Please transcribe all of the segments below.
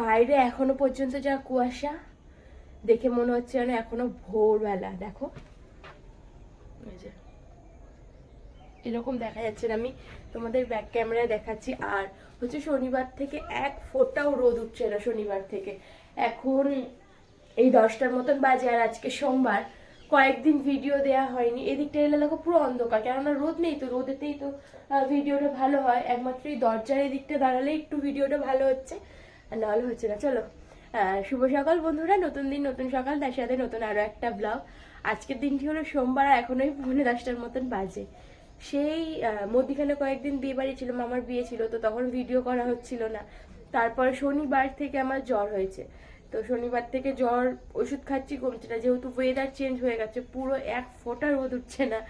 বাইরে এখনও পর্যন্ত যা কুয়াশা, দেখে মনে হচ্ছে যেন এখনও ভোরবেলা। দেখো। এরকম দেখা যাচ্ছে না, আমি তোমাদের ব্যাক ক্যামেরায় দেখাচ্ছি। আর হচ্ছে শনিবার থেকে এক ফোঁটাও রোদ উঠছে না শনিবার থেকে। এখন এই দশটার মতন বাজে আর আজকে সোমবার। কয়েকদিন ভিডিও দেয়া হয়নি। এদিকটা এলে দেখো পুরো অন্ধকার, কেননা রোদ নেই তো, রোদেতেই তো ভিডিওটা ভালো হয়। একমাত্র এই দরজার এদিকটা দাঁড়ালে একটু ভিডিওটা ভালো হচ্ছে। নাহলে হচ্ছে না। চলো শুভ সকাল বন্ধুরা, নতুন দিন, নতুন সকাল, তার সাথে নতুন আরও একটা ব্লগ আজকের দিনটি হলো সোমবার, আর এখনোই পৌনে দশটার মতন বাজে। সেই মধ্যিখানে কয়েকদিন বিয়ে বাড়ি ছিল, মামার বিয়ে ছিল, তো তখন ভিডিও করা হচ্ছিল না। তারপরে শনিবার থেকে আমার জ্বর হয়েছে। তো শনিবার থেকে জ্বর, ওষুধ খাচ্ছি, কমছে না। যেহেতু ওয়েদার চেঞ্জ হয়ে গেছে, পুরো এক ফোঁটা রোদ উঠছে না।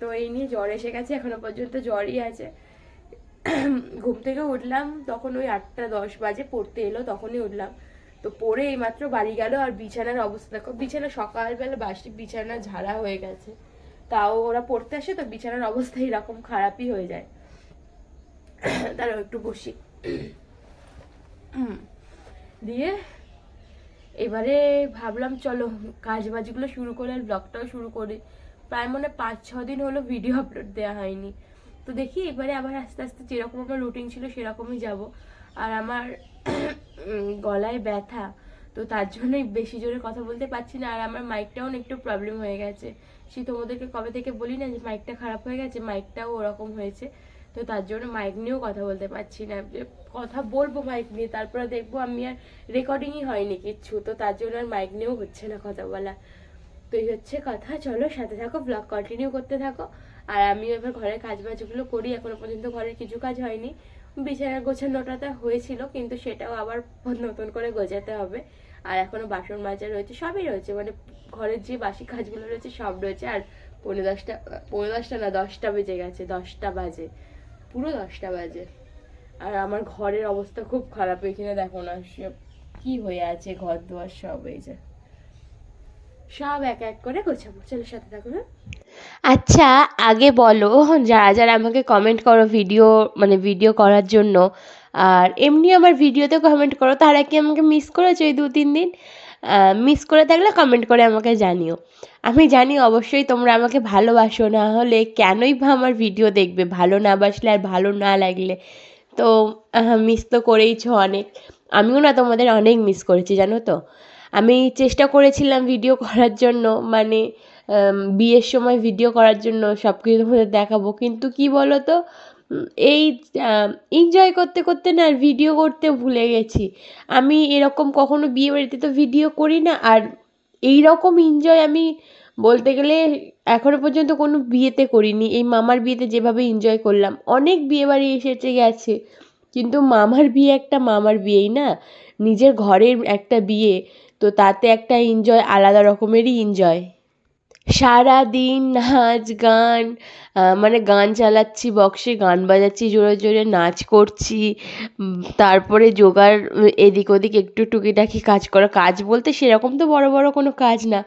তো এই নিয়ে জ্বর এসে গেছে, এখনও পর্যন্ত জ্বরই আছে। ঘুম থেকে উঠলাম, তখন ওই আটটা দশ বাজে পড়তে এলো, তখনই উঠলাম। তো পড়ে এইমাত্র বাড়ি গেল আর বিছানার অবস্থা দেখো, বিছানা সকালবেলা বাসি, বিছানা ঝাড়া হয়ে গেছে। তাও ওরা পড়তে আসে তো বিছানার অবস্থা এরকম খারাপই হয়ে যায়। তারাও একটু বসি। দিয়ে এবারে ভাবলাম, চলো কাজ বাজগুলো শুরু করে ব্লগটাও শুরু করি। প্রায় মনে পাঁচ ছ দিন হলো ভিডিও আপলোড দেওয়া হয়নি। তো দেখি এবারে আবার আস্তে আস্তে যেরকম আমার রুটিন ছিল সেরকমই যাব। আর আমার গলায় ব্যথা, তো তার জন্যই বেশি জোরে কথা বলতে পারছি না। আর আমার মাইকটাও একটু প্রবলেম হয়ে গেছে। সে তোমাদেরকে কবে থেকে বলি না যে মাইকটা খারাপ হয়ে গেছে মাইকটাও ওরকম হয়েছে। তো তার জন্য মাইক নিয়েও কথা বলতে পারছি না। কথা বলব মাইক নিয়ে, তারপরে দেখব আমি আর রেকর্ডিংই হয়নি কিচ্ছু। তো তার জন্য আর মাইক নিয়েও হচ্ছে না কথা বলা। তো এই হচ্ছে কথা। চলো সাথে থাকো ব্লগ কন্টিনিউ করতে থাকো। আর আমিও এবার ঘরের কাজ বাজগুলো করি, এখনও পর্যন্ত ঘরের কিছু কাজ হয়নি। বিছানার গোছানোটা হয়েছিল, কিন্তু সেটাও আবার নতুন করে গোছাতে হবে। আর এখনও বাসন মাজা রয়েছে, সবই রয়েছে মানে ঘরের যে বাসি কাজগুলো রয়েছে সব রয়েছে। আর পৌনে দশটা পৌনে দশটা না, দশটা বেজে গেছে, দশটা বাজে, পুরো দশটা বাজে। আর আমার ঘরের অবস্থা খুব খারাপ, এখানে দেখো না কি হয়ে আছে, ঘর দুয়ার সব এই যে। সব এক এক করে গোছাবো, চলো সাথে হ্যাঁ? আচ্ছা আগে বলো, যারা যারা আমাকে কমেন্ট করো ভিডিও মানে ভিডিও করার জন্য, আর এমনি আমার ভিডিওতে কমেন্ট করো, তারা কি আমাকে মিস করেছ এই দু তিন দিন মিস করে থাকলে কমেন্ট করে আমাকে জানিও। আমি জানি অবশ্যই তোমরা আমাকে ভালোবাসো, না হলে কেনই বা আমার ভিডিও দেখবে, ভালো না বাসলে আর ভালো না লাগলে। তো মিস তো করেইছো অনেক। আমিও না তোমাদের অনেক মিস করেছি, জানো তো? আমি চেষ্টা করেছিলাম ভিডিও করার জন্য মানে বিয়ের সময় ভিডিও করার জন্য সব কিছু তোমাদের দেখাবো। কিন্তু কি বলো তো এই এনজয় করতে করতে না আর ভিডিও করতে ভুলে গেছি। আমি এরকম কখনো বিয়ে বাড়িতে তো ভিডিও করি না। আর এই রকম এনজয় আমি বলতে গেলে এখনও পর্যন্ত কোনো বিয়েতে করিনি। এই মামার বিয়েতে যেভাবে এনজয় করলাম। অনেক বিয়ে বাড়ি এসেছে, গেছে। কিন্তু মামার বিয়ে একটা মামার বিয়েই না। নিজের ঘরের একটা বিয়ে। তো তাতে একটা এনজয় আলাদা রকমেরই এনজয় সারা দিন নাচ, গান মানে গান চালাচ্ছি, বক্সে গান বাজাচ্ছি, জোরে জোরে নাচ করছি তারপরে যোগার এদিক ওদিক একটু টুকিটাকি কাজ করা। কাজ বলতে সেরকম তো বড় বড় কোনো কাজ না।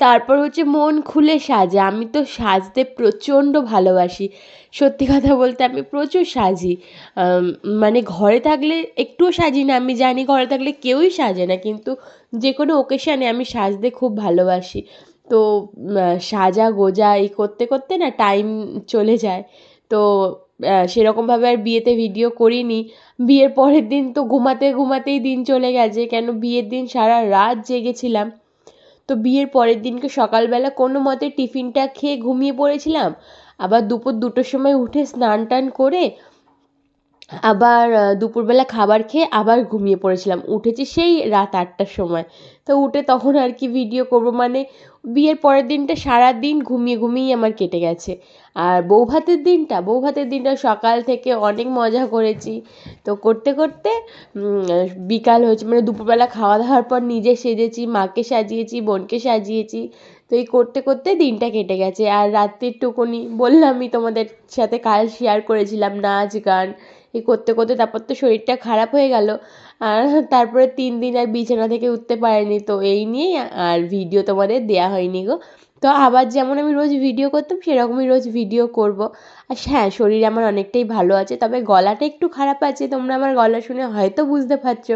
তারপর হচ্ছে মন খুলে সাজা। আমি তো সাজতে প্রচণ্ড ভালোবাসি। সত্যি কথা বলতে আমি প্রচুর সাজি। মানে ঘরে থাকলে একটুও সাজি না। আমি জানি ঘরে থাকলে কেউই সাজে না। কিন্তু যে কোনো ওকেশানে আমি সাজতে খুব ভালোবাসি। তো সাজা গোজা এই করতে করতে না টাইম চলে যায়। তো সেরকমভাবে আর বিয়েতে ভিডিও করিনি। বিয়ের পরের দিন তো ঘুমাতে ঘুমাতেই দিন চলে গেছে, কেন বিয়ের দিন সারা রাত জেগেছিলাম। তো বিয়ের পরের দিনকে সকালবেলা কোনো মতে টিফিনটা খেয়ে ঘুমিয়ে পড়েছিলাম। আবার দুপুর দুটোর সময় উঠে স্নান টান করে আবার দুপুরবেলা খাবার খেয়ে আবার ঘুমিয়ে পড়েছিলাম। উঠেছি সেই রাত আটটার সময়। তো উঠে তখন আর কি ভিডিও করব? মানে বিয়ের পরের দিনটা সারা দিন ঘুমিয়ে ঘুমিয়েই আমার কেটে গেছে। আর বৌভাতের দিনটা? বৌভাতের দিনটা সকাল থেকে অনেক মজা করেছি। তো করতে করতে বিকাল হয়েছে। মানে দুপুরবেলা খাওয়া দাওয়ার পর নিজে সেজেছি, মাকে সাজিয়েছি, বোনকে সাজিয়েছি। তো এই করতে করতে দিনটা কেটে গেছে। আর রাত্রির টুকুনি বললামই তোমাদের সাথে কাল শেয়ার করেছিলাম নাচ, গান। এই করতে করতে তারপর তো শরীরটা খারাপ হয়ে গেল। আর তারপরে তিন দিন আর বিছানা থেকে উঠতে পারিনি। তো এই নিয়েই আর ভিডিও তোমাদের দেওয়া হয়নি গো। তো আবার যেমন আমি রোজ ভিডিও করতাম, সেরকমই রোজ ভিডিও করব। আর হ্যাঁ শরীর আমার অনেকটাই ভালো আছে, তবে গলাটা একটু খারাপ আছে। তোমরা আমার গলা শুনে হয়তো বুঝতে পারছ,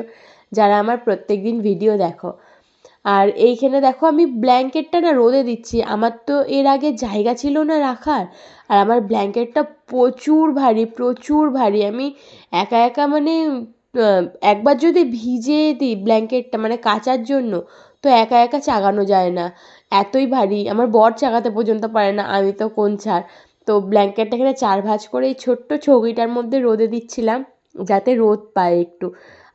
যারা আমার প্রত্যেক দিন ভিডিও দেখো। আর এইখানে দেখো আমি ব্ল্যাঙ্কেটটা না রোদে দিচ্ছি। আমার তো এর আগে জায়গা ছিল না রাখার। আর আমার ব্ল্যাঙ্কেটটা প্রচুর ভারী প্রচুর ভারী। আমি একা একা মানে একবার যদি ভিজে দিই ব্ল্যাঙ্কেটটা মানে কাচার জন্য, তো একা একা চাগানো যায় না। এতই ভারী, আমার বর চাগাতে পর্যন্ত পারে না, আমি তো কোন ছাড়। তো ব্ল্যাঙ্কেটটা এখানে চার ভাঁজ করে এই ছোট্ট ছবিটার মধ্যে রোদে দিচ্ছিলাম, যাতে রোদ পায় একটু।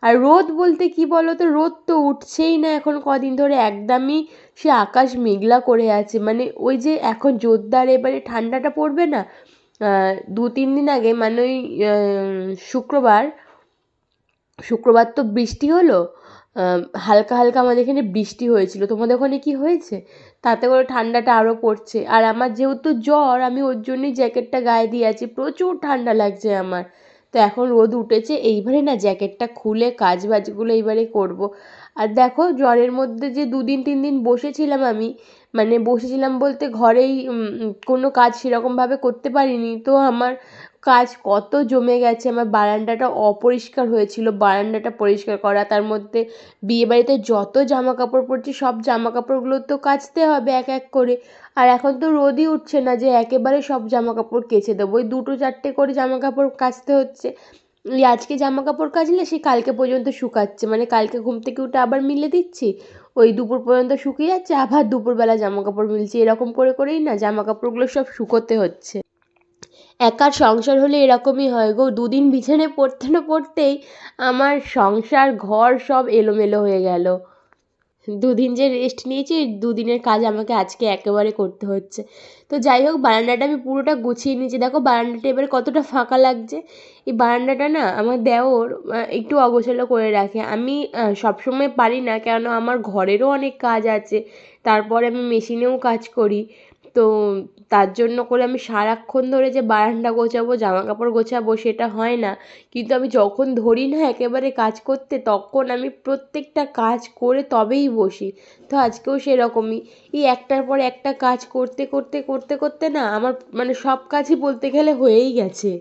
আর রোদ বলতে কী বলো তো রোদ তো উঠছেই না এখন কদিন ধরে। একদমই সে আকাশ মেঘলা করে আছে। মানে ওই যে এখন জোরদার এবারে ঠান্ডাটা পড়বে না? দু, তিন দিন আগে মানে ওই শুক্রবার শুক্রবার তো বৃষ্টি হলো। হালকা হালকা আমাদের এখানে বৃষ্টি হয়েছিল। তোমাদের ওখানে কি হয়েছে? তাতে করে ঠান্ডাটা আরও পড়ছে। আর আমার যেহেতু জ্বর, আমি ওর জন্যই জ্যাকেটটা গায়ে দিয়ে আছি। প্রচুর ঠান্ডা লাগছে আমার। তো এখন রোদ উঠেছে, এইবারে না জ্যাকেটটা খুলে কাজ বাজগুলো এইবারে করব। আর দেখো জ্বরের মধ্যে যে দুদিন তিন দিন বসেছিলাম আমি মানে বসেছিলাম বলতে ঘরেই কোনো কাজ সেরকমভাবে করতে পারিনি। তো আমার কাজ কত জমে গেছে, আমার বারান্দাটা অপরিষ্কার হয়েছিল, বারান্দাটা পরিষ্কার করা, তার মধ্যে বিয়েবাড়িতে যত জামা কাপড় পরছি সব জামা কাপড়গুলো তো কাচতে হবে এক এক করে। আর এখন তো রোদই উঠছে না যে একেবারে সব জামা কাপড় কেচে দেবো। ওই দুটো চারটে করে জামা কাপড় কাচতে হচ্ছে। ওই আজকে জামা কাপড় কাচলে সে কালকে পর্যন্ত শুকাচ্ছে। মানে কালকে ঘুম থেকে উঠে আবার মিলে দিচ্ছি, ওই দুপুর পর্যন্ত শুকিয়ে যাচ্ছে, আবার দুপুরবেলা জামা কাপড় মিলছে। এরকম করে করেই না জামা কাপড়গুলো সব শুকোতে হচ্ছে। একার সংসার হলে এরকমই হয় গো। দুদিন বিছানায় পড়তে না পড়তেই আমার সংসার, ঘর সব এলোমেলো হয়ে গেল। দুদিন যে রেস্ট নিয়েছি, দুদিনের কাজ আমাকে আজকে একেবারে করতে হচ্ছে। তো যাই হোক, বারান্দাটা আমি পুরোটা গুছিয়ে নিয়েছি। দেখো, বারান্দাটা এবারে কতটা ফাঁকা লাগছে। এই বারান্দাটা না আমার দেওর একটু অগোছালো করে রাখে। আমি সবসময় পারি না কেন আমার ঘরেরও অনেক কাজ আছে। তারপরে আমি মেশিনেও কাজ করি। তো তার জন্য করে আমি সারাক্ষণ ধরে যে বারান্দা গোছাবো জামা কাপড় গোছাবো সেটা হয় না। কিন্তু আমি যখন ধরি না একেবারে কাজ করতে, তখন আমি প্রত্যেকটা কাজ করে তবেই বসি। তো আজকেও সেরকমই। এই একটার পর একটা কাজ করতে করতে করতে করতে না আমার মানে সব কাজই বলতে গেলে হয়েই গেছে।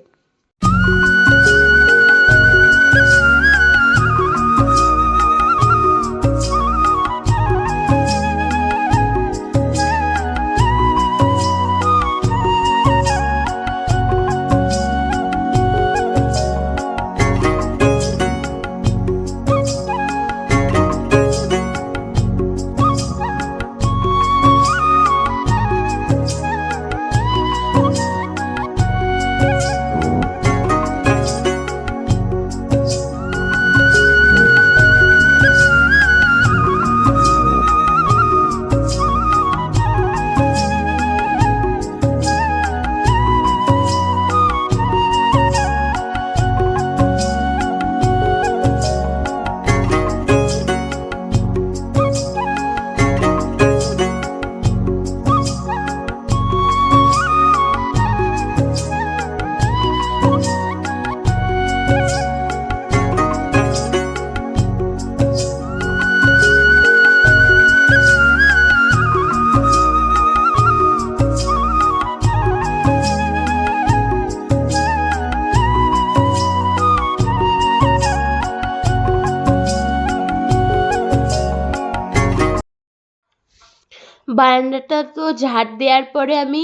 বারান্দাটা তো ঝাঁট দেওয়ার পরে আমি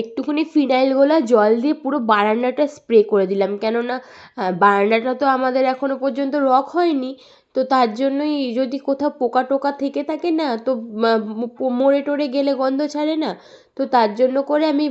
একটুখানি ফিনাইল গোলা জল দিয়ে পুরো বারান্দাটা স্প্রে করে দিলাম। কেননা বারান্দাটা তো আমাদের এখনও পর্যন্ত রক হয়নি। তো তার জন্যই যদি কোথাও পোকা টোকা থেকে থাকে না, তো মরে টরে গেলে গন্ধ ছাড়ে না। তো তার জন্য করে আমি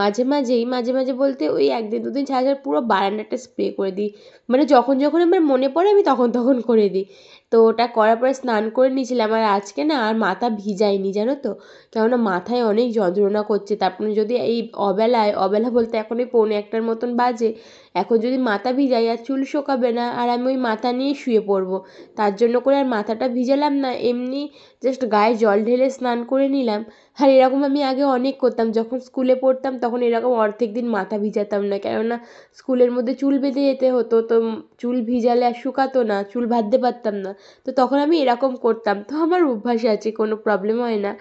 মাঝে মাঝেই, মাঝে মাঝে বলতে ওই একদিন দুদিন ছাড়া ছাড়া পুরো বারান্দাটা স্প্রে করে দিই। মানে যখন যখন আমার মনে পড়ে আমি তখন তখন করে দিই। তো ওটা করার পরে স্নান করে নিয়েছিলাম। আর আজকে না আর মাথা ভিজায়নি, জানো তো? কেননা মাথায় অনেক যন্ত্রণা করছে। তারপরে যদি এই অবেলায়, অবেলা বলতে এখন এই পৌনে একটার মতন বাজে এখন যদি মাথা ভিজাই আর চুল শোকাবে না, আর আমি ওই মাথা নিয়েই শুয়ে পড়ব, তার জন্য করে আর মাথাটা ভিজালাম না, এমনি জাস্ট গায়ে জল ঢেলে স্নান করে নিলাম। আর এরকম আমি আগে অনেক করতাম, যখন স্কুলে পড়তাম তখন এরকম অর্ধেক দিন মাথা ভিজাতাম না, কেননা স্কুলের মধ্যে চুল বেঁধে যেতে হতো, তো চুল ভিজালে আর শুকাতো না, চুল বাঁধতে পারতাম না, তো তখন আমি এরকম করতাম, তো আমার অভ্যাস আছে, কোনো প্রবলেম হয় না।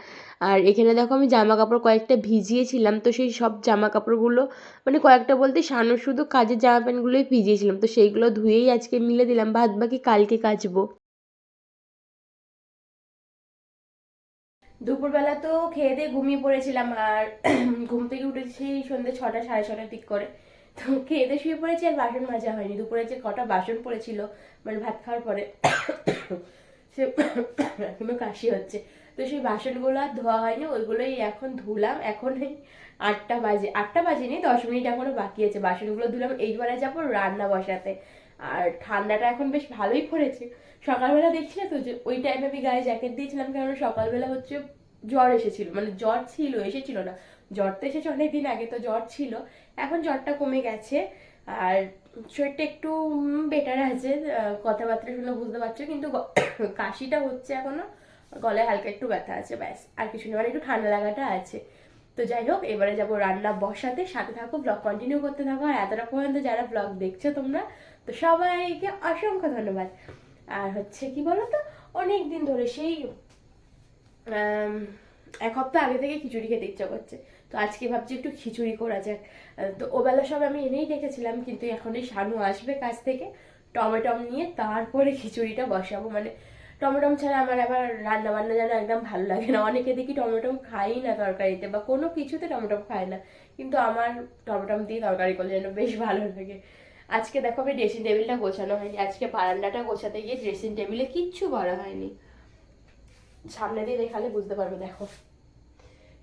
আর এখানে দেখো আমি জামা কাপড় কয়েকটা ভিজিয়েছিলাম, তো সেই সব জামা কাপড়গুলো মানে কয়েকটা বলতে সানো শুধু কাজের জামা প্যান্টগুলোই ভিজিয়েছিলাম, তো সেইগুলো ধুয়েই আজকে মিলে দিলাম বাদ বাকি কালকে কাচবো। দুপুরবেলা তো খেয়ে দিয়ে ঘুমিয়ে পড়েছিলাম, আর ঘুম থেকে উঠেছি সন্ধ্যে ছটা, সাড়ে ছটার দিক করে। তো খেয়ে দিয়ে শুয়ে পড়েছি আর বাসন মাজা হয়নি, দুপুরে যে কটা বাসন পড়েছিল মানে ভাত খাওয়ার পরে, সে এখনও কাশি হচ্ছে। তো সেই বাসনগুলো আর ধোয়া হয়নি, ওইগুলোই এখন ধুলাম। এখন আটটা বাজে, আটটা বাজেনি, দশ মিনিট এখনও বাকি আছে। বাসনগুলো ধুলাম, এইবারে যাব রান্না বসাতে। আর ঠান্ডাটা এখন বেশ ভালোই পড়েছে। সকালবেলা দেখছি না তো যে ওই টাইমে আমি গায়ে জ্যাকেট দিয়েছিলাম, কারণ সকালবেলা হচ্ছে জ্বর এসেছিল। মানে জ্বর ছিল, এসেছিল না। জ্বর তো এসেছে অনেকদিন আগে, তো জ্বর ছিল। এখন জ্বরটা কমে গেছে। আর শরীরটা একটু বেটার আছে। কথাবার্তা শুনে বুঝতে পারছ, কিন্তু কাশিটা হচ্ছে এখনও। গলায় হালকা একটু ব্যথা আছে, ব্যাস। আর কিছু না মানে একটু ঠান্ডা লাগাটা আছে। তো যাই হোক, এবারে যাব রান্না বসাতে, সাথে থাকো ব্লগ কন্টিনিউ করতে থাকো। আর এতটা পর্যন্ত যারা ব্লগ দেখছ তোমরা, তো সবাইকে অসংখ্য ধন্যবাদ। আর হচ্ছে কি বলো তো অনেক দিন ধরে সেই এক সপ্তাহ আগে থেকে খিচুড়ি খেতে ইচ্ছা করছে। তো আজকে ভাবছি একটু খিচুড়ি করা যাক। তো ওবেলা সব আমি এনেই রেখেছিলাম, কিন্তু এখন এই শানু আসবে কাছ থেকে, টমেটম নিয়ে তারপরে খিচুড়িটা বসাবো। মানে টমেটম ছাড়া আমার আবার রান্না বান্না যেন একদম ভালো লাগে না। অনেকে দেখি টমেটম খাই না তরকারিতে বা কোনো কিছুতে টমেটম খায় না। কিন্তু আমার টমেটম দিয়ে তরকারি করলে যেন বেশ ভালো লাগে। আজকে দেখো আমি ড্রেসিং টেবিলটা গোছানো হয়নি। আজকে বারান্দাটা গোছাতে গিয়ে ড্রেসিং টেবিলে কিচ্ছু করা হয়নি। সামনে দিয়ে দেখালে বুঝতে পারবে, দেখো।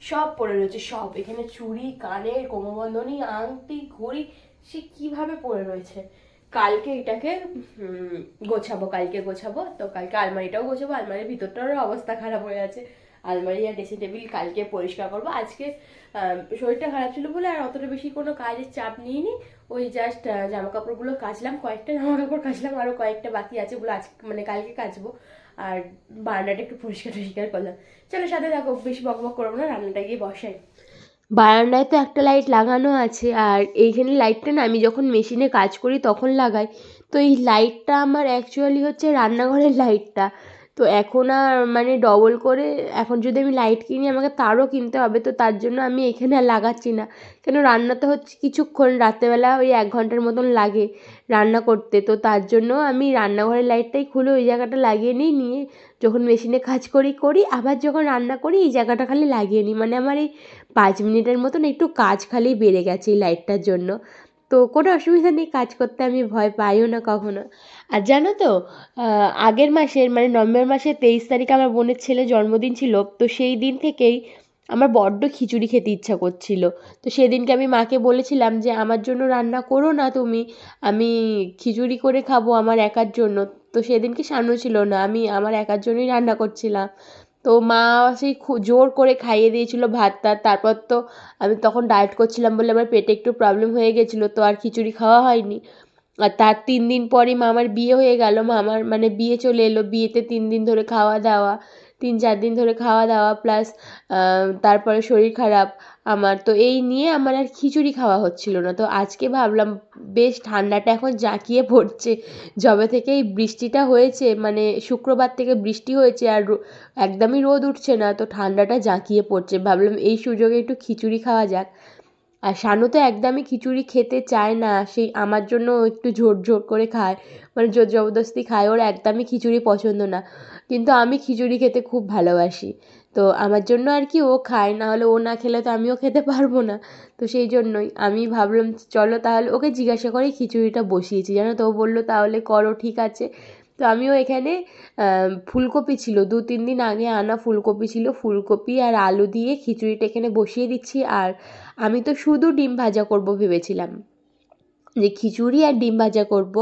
সব পড়ে রয়েছে, সব। এখানে চুড়ি, কানের কোমবন্ধনী আংটি, ঘড়ি, সে কীভাবে পড়ে রয়েছে? কালকে এটাকে গোছাবো, কালকে গোছাবো। তো কালকে আলমারিটাও গোছাবো, আলমারির ভিতরটারও অবস্থা খারাপ হয়ে আছে। আলমারি আর ড্রেসিং টেবিল কালকে পরিষ্কার করব। আজকে শরীরটা খারাপ ছিল বলে আর অতটা বেশি কোনো কাজের চাপ নিইনি। ওই জাস্ট জামা কাপড়গুলো কাচলাম, কয়েকটা জামা কাপড় কাচলাম আরও কয়েকটা বাকি আছে ওগুলো আজকে মানে কালকে কাচবো। আর বারান্দাটা একটু পরিষ্কার টরিষ্কার করলাম। চলো সাথে দেখো বেশি বক বক করব না, রান্নাটা গিয়ে বসাই। বারান্দায় তো একটা লাইট লাগানো আছে, আর এইখানে লাইটটা না আমি যখন মেশিনে কাজ করি তখন লাগাই। তো এই লাইটটা আমার অ্যাকচুয়ালি হচ্ছে রান্নাঘরের লাইটটা তো এখন আর মানে ডবল করে এখন যদি আমি লাইট কিনি আমাকে তারও কিনতে হবে, তো তার জন্য আমি এখানে আর লাগাচ্ছি না। কেন রান্না তো হচ্ছে কিছুক্ষণ রাত্রেবেলা ওই এক ঘণ্টার মতন লাগে। রান্না করতে। তো তার জন্য আমি রান্নাঘরের লাইটটাই খুলে ওই জায়গাটা লাগিয়ে নিই, নিয়ে যখন মেশিনে কাজ করি করি, আবার যখন রান্না করি, এই জায়গাটা খালি লাগিয়ে নিই। মানে আমার এই পাঁচ মিনিটের মতন একটু কাজ খালি বেড়ে গেছে এই লাইটটার জন্য। তো কোনো অসুবিধা নেই, কাজ করতে আমি ভয় পাইও না কখনো। আর জানো তো আগের মাসের মানে নভেম্বর মাসের তেইশ তারিখে আমার বোনের ছেলে জন্মদিন ছিল, তো সেই দিন থেকেই আমার বড্ড খিচুড়ি খেতে ইচ্ছা করছিল। তো সেদিনকে আমি মাকে বলেছিলাম যে, আমার জন্য রান্না করো না তুমি, আমি খিচুড়ি করে খাব আমার একার জন্য। তো সেদিনকে সানু ছিল না, আমি আমার একার জন্যই রান্না করছিলাম। তো মা সেই জোর করে খাইয়ে দিয়েছিল ভাত টাত তারপর তো আমি তখন ডায়েট করছিলাম বলে আমার পেটে একটু প্রবলেম হয়ে গেছিল, তো আর খিচুড়ি খাওয়া হয়নি। আর তার তিন দিন পরই মামার বিয়ে হয়ে গেল। মামার মানে বিয়ে চলে এলো, বিয়েতে তিন দিন ধরে খাওয়া দাওয়া তিন, চার দিন ধরে খাওয়া দাওয়া প্লাস তারপরে শরীর খারাপ। আমার তো এই নিয়ে আমার আর খিচুড়ি খাওয়া হচ্ছিল না। তো আজকে ভাবলাম, বেশ ঠান্ডাটা এখন জাঁকিয়ে পড়ছে। যবে থেকে এই বৃষ্টিটা হয়েছে মানে শুক্রবার থেকে বৃষ্টি হয়েছে আর একদমই রোদ উঠছে না, তো ঠান্ডাটা জাঁকিয়ে পড়ছে। ভাবলাম এই সুযোগে একটু খিচুড়ি খাওয়া যাক। আর শানু তো একদমই খিচুড়ি খেতে চায় না, সেই আমার জন্য একটু ঝোর ঝোর করে খায়। মানে জোর জবরদস্তি খায়, ওর একদমই খিচুড়ি পছন্দ না। কিন্তু আমি খিচুড়ি খেতে খুব ভালোবাসি। তো আমার জন্য আর কি ও খায়, না হলে ও না খেলে তো আমিও খেতে পারব না। তো সেই জন্যই আমি ভাবলাম, চলো তাহলে ওকে জিজ্ঞাসা করেই খিচুড়িটা বসিয়েছি। জানো তো, ও বলল, তাহলে করো, ঠিক আছে। তো আমিও এখানে ফুলকপি ছিল। দু, তিন দিন আগে আনা ফুলকপি ছিল। ফুলকপি আর আলু দিয়ে খিচুড়িটা এখানে বসিয়ে দিচ্ছি। আর আমি তো শুধু ডিম ভাজা করব ভেবেছিলাম। যে খিচুড়ি আর ডিম ভাজা করব।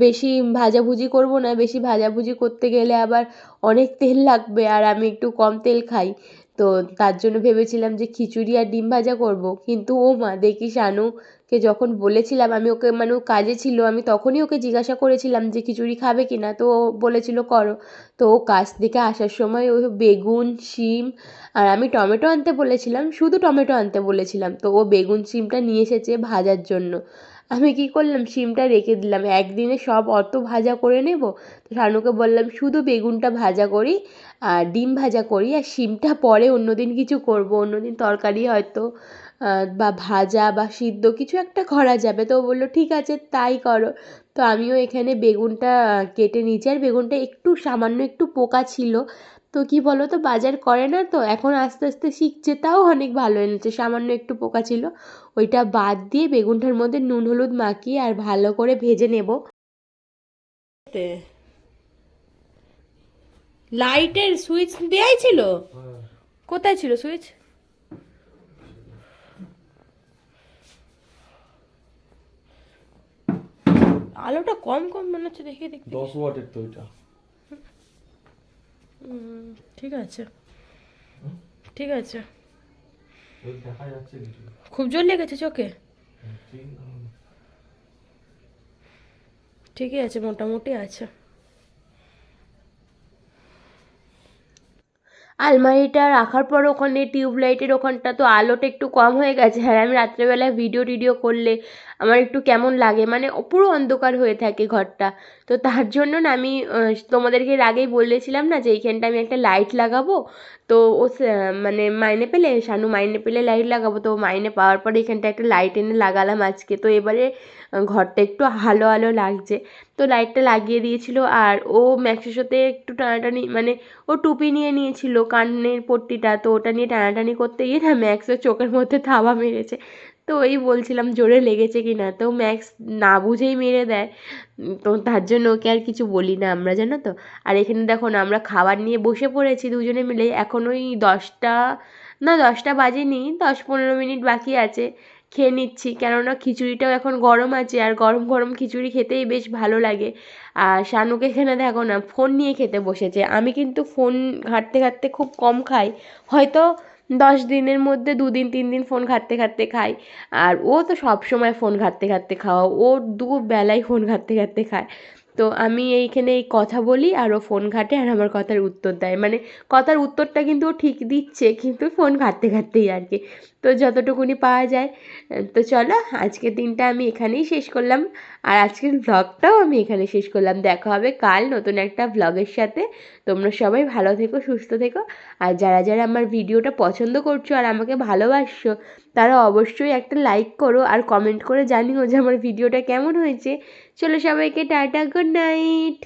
বেশি ভাজাভুজি করব না, বেশি ভাজাভুজি করতে গেলে আবার অনেক তেল লাগবে আর আমি একটু কম তেল খাই। তো তার জন্য ভেবেছিলাম যে খিচুড়ি আর ডিম ভাজা করব। কিন্তু ও মা, দেখি শানুকে যখন বলেছিলাম, আমি ওকে মানে ও কাজে ছিল, আমি তখনই ওকে জিজ্ঞাসা করেছিলাম যে, খিচুড়ি খাবে কি না তো ও বলেছিল, করো। তো ও কাজ থেকে আসার সময় ও বেগুন, শিম আর আমি টমেটো আনতে বলেছিলাম, শুধু টমেটো আনতে বলেছিলাম। তো ও বেগুন, শিমটা নিয়ে এসেছে ভাজার জন্য। আমি কী করলাম, শিমটা রেখে দিলাম। একদিনে সব অত ভাজা করে নেব? তো শানুকে বললাম, শুধু বেগুনটা ভাজা করি আর ডিম ভাজা করি, আর শিমটা পরে অন্য দিন কিছু করব। অন্য দিন তরকারি হয়তো বা ভাজা বা সিদ্ধ কিছু একটা করা যাবে। তো ও বলল ঠিক আছে তাই করো। তো আমিও এখানে বেগুনটা কেটে নিয়েছি। আর বেগুনটা একটু সামান্য একটু পোকা ছিল। তো কি বলো তো বাজার করে না তো এখন আস্তে আস্তে শিখছে তাও অনেক ভালো এনেছে। সামান্য একটু পোকা ছিল ওইটা বাদ দিয়ে বেগুনটার মধ্যে নুন হলুদ মাখিয়ে আর ভালো করে ভেজে নেব। লাইটের সুইচ দেয়াই ছিল? কোথায় ছিল সুইচ? আলোটা কম কম মনে হচ্ছে দেখে দেখি দশ ওয়াটের তো এটা। ঠিক আছে। ঠিক আছে। খুব জোর লেগেছে চোখে? ঠিকই আছে মোটামুটি আছে। আলমারিটা রাখার পর ওখানে টিউবলাইটের ওখানটা তো আলোটা একটু কম হয়ে গেছে। আর আমি রাত্রেবেলায় ভিডিও টিডিও করলে আমার একটু কেমন লাগে? মানে পুরো অন্ধকার হয়ে থাকে ঘরটা। তো তার জন্য না আমি তোমাদেরকে এর আগেই বলেছিলাম না যে এইখানটা আমি একটা লাইট লাগাবো। তো ও মানে মাইনে পেলে, শানু মাইনে পেলে লাইট লাগাবো। তো মাইনে পাওয়ার পরে এখানটা একটা লাইট এনে লাগালাম আজকে। তো এবারে ঘরটা একটু আলো আলো লাগছে। তো লাইটটা লাগিয়ে দিয়েছিল আর ও ম্যাক্সিসোতে একটু টানাটানি মানে ও টুপি নিয়ে নিয়েছিল কানের পট্টিটা, তো ওটা নিয়ে টানাটানি করতে গিয়ে না ম্যাক্সের চোখের মধ্যে থাবা মেরেছে। তো ওই বলছিলাম, জোরে লেগেছে কি না? তো ম্যাক্স না বুঝেই মেরে দেয়। তো তার জন্য ওকে আর কিছু বলি না আমরা, জানো তো? আর এখানে দেখো না, আমরা খাবার নিয়ে বসে পড়েছি দুজনে মিলে। এখন ওই দশটা, না দশটা বাজেনি, দশ পনেরো মিনিট বাকি আছে। খেয়ে নিচ্ছি। কেননা খিচুড়িটাও এখন গরম আছে আর গরম গরম খিচুড়ি খেতেই বেশ ভালো লাগে। আর শানুকে এখানে দেখো না, ফোন নিয়ে খেতে বসেছে। আমি কিন্তু ফোন ঘাঁটতে ঘাঁটতে খুব কম খাই। হয়তো দশ দিনের মধ্যে দুদিন, তিন দিন ফোন ঘাঁটতে ঘাঁটতে খাই। আর ও তো সব সময় ফোন ঘাঁটতে ঘাঁটতে খাওয়া, ও দুবেলাই ফোন ঘাঁটতে ঘাঁটতে খায়। তো আমি এইখানে এই কথা বলি আর ও ফোন ঘাঁটে আর আমার কথার উত্তর দেয়। মানে কথার উত্তরটা কিন্তু ও ঠিক দিচ্ছে, কিন্তু ফোন ঘাঁটতে ঘাঁটতেই আর কি। তো যতটুকুনি পাওয়া যায়, তো চলো আজকের দিনটা আমি এখানেই শেষ করলাম। আর আজকের ব্লগটাও আমি এখানে শেষ করলাম। দেখা হবে কাল নতুন একটা ব্লগের সাথে। তোমরা সবাই ভালো থেকো, সুস্থ থেকো। আর যারা যারা আমার ভিডিওটা পছন্দ করছ আর আমাকে ভালোবাসছো, তারা অবশ্যই একটা লাইক করো আর কমেন্ট করে জানিও যে আমার ভিডিওটা কেমন হয়েছে। চলো সবাইকে টাটা গুড নাইট।